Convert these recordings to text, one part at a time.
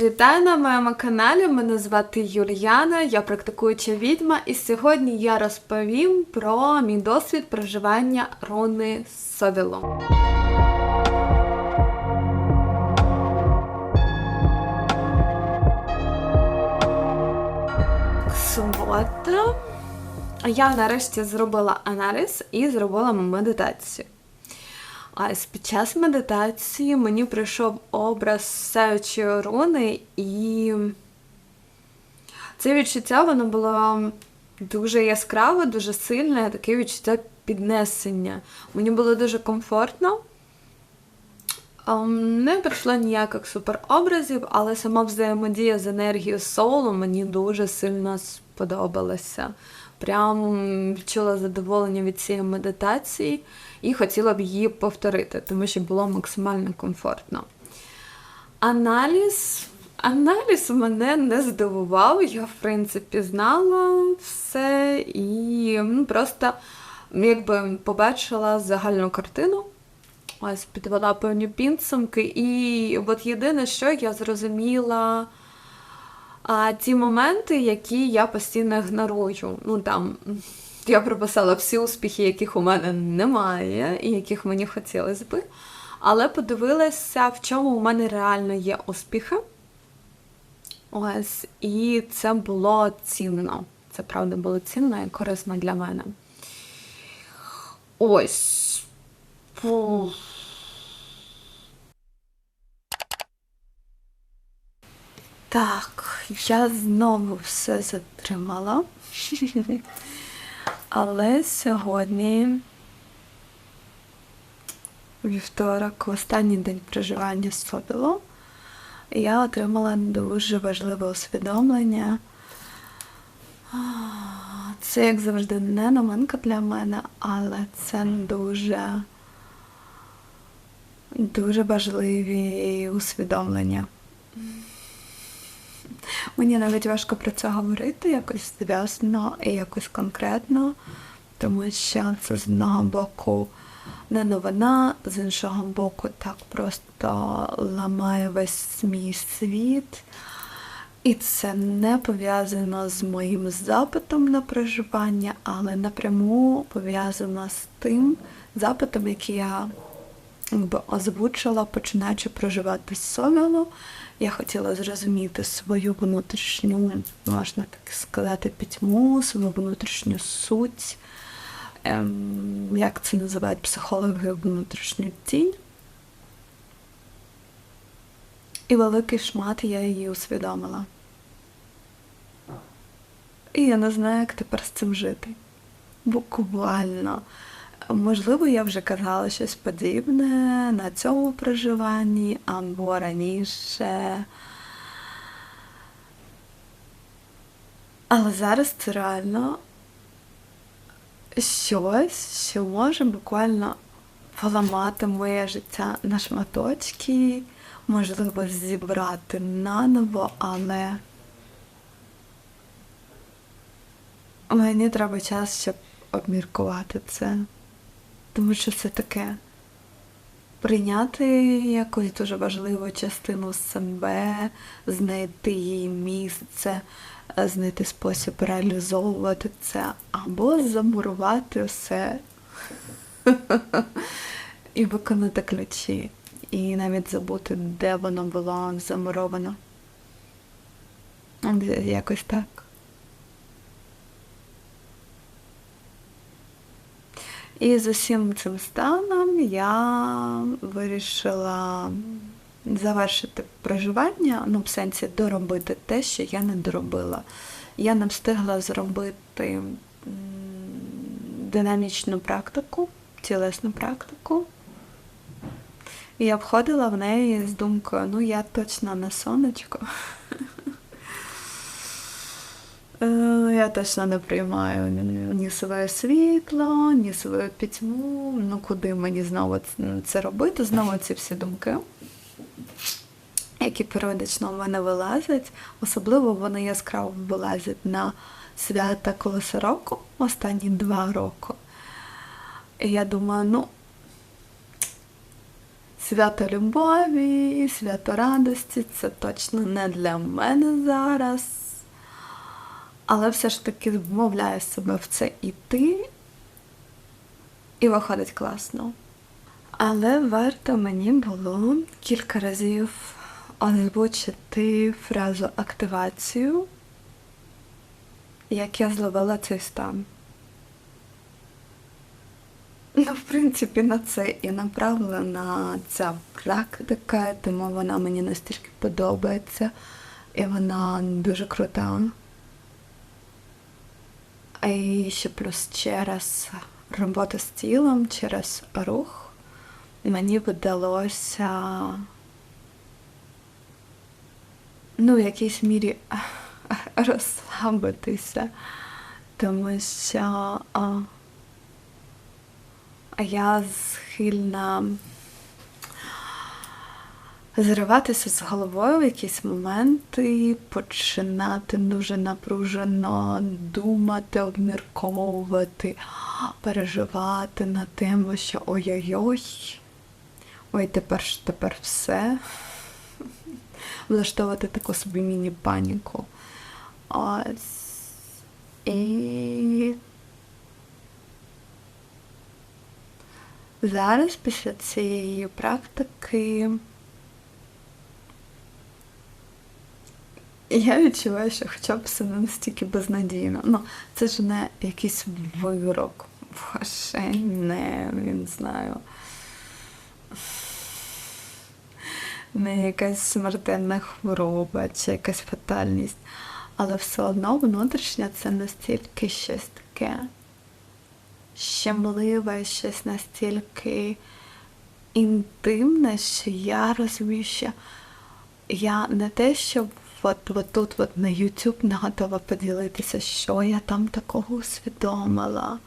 Вітаю на моєму каналі. Мене звати Юліана, я практикуюча відьма, і сьогодні я розповім про мій досвід проживання руни Совіло. Субота. Я нарешті зробила аналіз і зробила медитацію. А під час медитації мені прийшов образ сяючої руни, і це відчуття воно було дуже яскраве, дуже сильне, таке відчуття піднесення. Мені було дуже комфортно. Ем, Не прийшло ніяких суперобразів, але сама взаємодія з енергією солу мені дуже сильно сподобалася. Прям відчула задоволення від цієї медитації і хотіла б її повторити, тому що було максимально комфортно. Аналіз. Аналіз мене не здивував, я, в принципі, знала все і ну, просто якби побачила загальну картину. Ось підвела певні підсумки. І от єдине, що я зрозуміла а, ті моменти, які я постійно ігнорую. Ну там я прописала всі успіхи, яких у мене немає, і яких мені хотілося би. Але подивилася, в чому у мене реально є успіхи. Ось, і це було цінно. Це правда було цінно і корисно для мене. Ось. Фух. Так, я знову все затримала. Але сьогодні вівторок, останній день проживання з Собіло, я отримала дуже важливе усвідомлення. Це, як завжди, не новинка для мене, але це дуже, дуже важливі усвідомлення. Мені навіть важко про це говорити, якось зв'язано і якось конкретно, тому що це з одного боку не новина, з іншого боку, так просто ламає весь мій світ. І це не пов'язано з моїм запитом на проживання, але напряму пов'язано з тим запитом, який я якби, озвучила, починаючи проживати соляло. Я хотіла зрозуміти свою внутрішню, можна так сказати, пітьму, свою внутрішню суть, ем, як це називають психологи, внутрішню тінь. І великий шмат я її усвідомила. І я не знаю, як тепер з цим жити. Буквально. Можливо, я вже казала щось подібне на цьому проживанні або раніше. Але зараз це реально щось, що може буквально поламати моє життя на шматочки, можливо, зібрати наново, але мені треба час, щоб обміркувати це. Тому що це таке прийняти якусь дуже важливу частину себе, знайти її місце, знайти спосіб реалізовувати це, або замурувати все і виконати ключі. І навіть забути, де воно було замуровано. Якось так. І з усім цим станом я вирішила завершити проживання, ну, в сенсі доробити те, що я не доробила. Я не встигла зробити динамічну практику, тілесну практику. Я входила в неї з думкою, ну я точно не сонечко. Е, я точно не приймаю ні своє світло, ні свою пітьму. Ну куди мені знову це робити? Знову ці всі думки, які періодично в мене вилазять. Особливо вони яскраво вилазять на свята колеса року, останні два роки. І я думаю, ну свято любові, свято радості це точно не для мене зараз. Але все ж таки вмовляю себе в це іти, і виходить класно. Але варто мені було кілька разів озвучити фразу активацію, як я зловила цей стан. Ну, в принципі, на це і направлена ця практика, тому вона мені настільки подобається, і вона дуже крута. І ще плюс через роботу з тілом, через рух мені вдалося ну, в якійсь мірі розслабитися, тому що а, я схильна зриватися з головою в якісь моменти, починати дуже напружено думати, обмірковувати, переживати на тему, що ой-ой-ой, ой, тепер тепер все. Влаштовувати таку собі міні-паніку. Ось. І зараз після цієї практики я відчуваю, що хоча б все не настільки безнадійно. Ну, це ж не якийсь вирок, Боже, не, не знаю. Не якась смертельна хвороба чи якась фатальність. Але все одно внутрішнє це настільки щось таке щемливе, щось настільки інтимне, що я розумію, що я не те, що от, от тут от на YouTube готова поділитися, що я там такого усвідомила.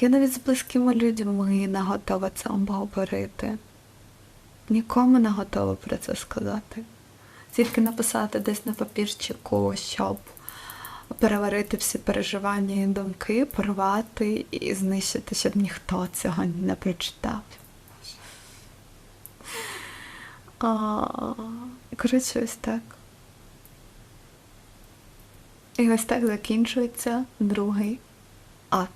Я навіть з близькими людьми не готова це обговорити. Нікому не готова про це сказати. Тільки написати десь на папірчику, щоб переварити всі переживання і думки, порвати і знищити, щоб ніхто цього не прочитав. Коротше, ось так. І ось так закінчується другий. Ад.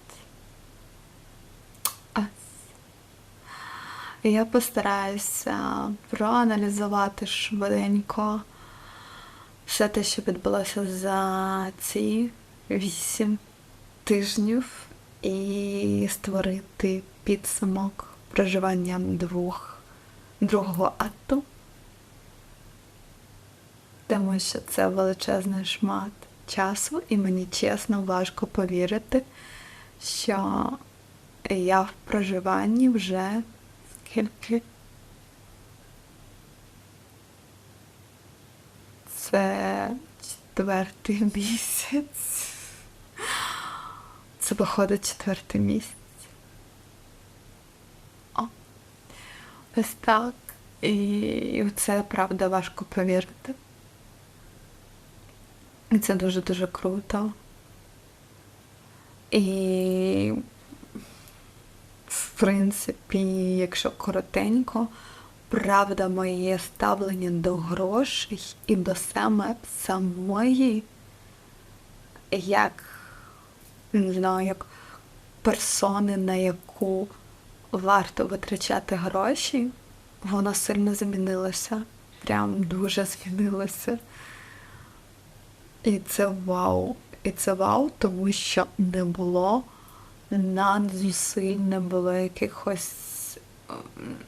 І я постараюся проаналізувати швиденько все те, що відбулося за ці вісім тижнів, і створити підсумок проживання двох другого акту, тому що це величезний шмат часу, і мені чесно важко повірити, що я в проживанні вже скільки. Це четвертий місяць. Це виходить четвертий місяць. О. Ось так. І це правда важко повірити. І це дуже-дуже круто. І, в принципі, якщо коротенько, правда, моє ставлення до грошей і до саме самої, як, не знаю, як персони, на яку варто витрачати гроші, воно сильно змінилося. Прям дуже змінилося. І це вау. І це вау, тому що не було надзусиль, не було якихось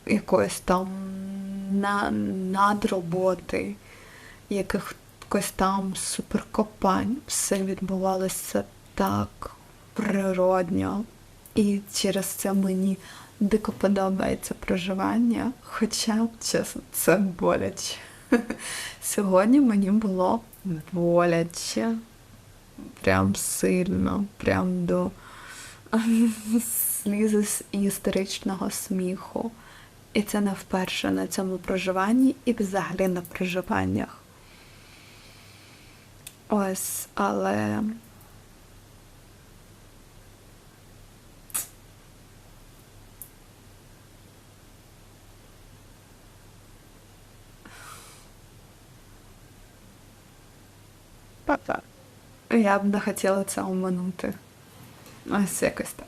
якоїсь там надроботи, якихось там суперкопань. Все відбувалося так природньо. І через це мені дико подобається проживання, хоча, чесно, це боляче. Сьогодні мені було боляче, прям сильно, прям до слізи історичного сміху. І це не вперше на цьому проживанні і взагалі на проживаннях. Ось, але. Я б не хотіла це оминути. Ось якось так.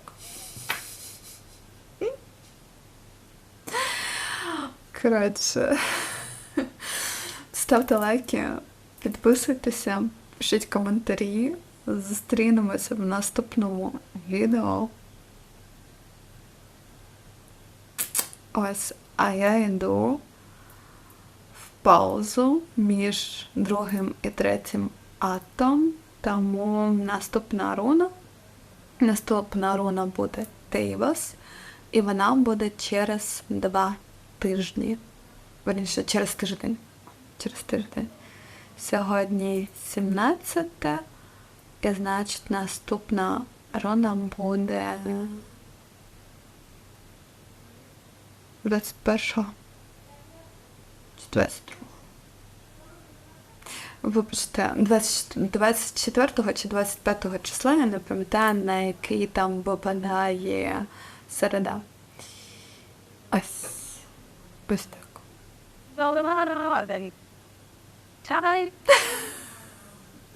Коротше. Ставте лайки, підписуйтеся, пишіть коментарі. Зустрінемося в наступному відео. Ось, а я йду в паузу між другим і третім атом. Тому наступна руна. Наступна руна буде Тейвас, і вона буде через два тижні. Верніше, через тиждень. Через тиждень. Сьогодні 17, і значить наступна руна буде 21 чи 22. Вибачте, 20 24 чи 25 числа, я не пам'ятаю, на який там випадає середа. Ось. Ось так.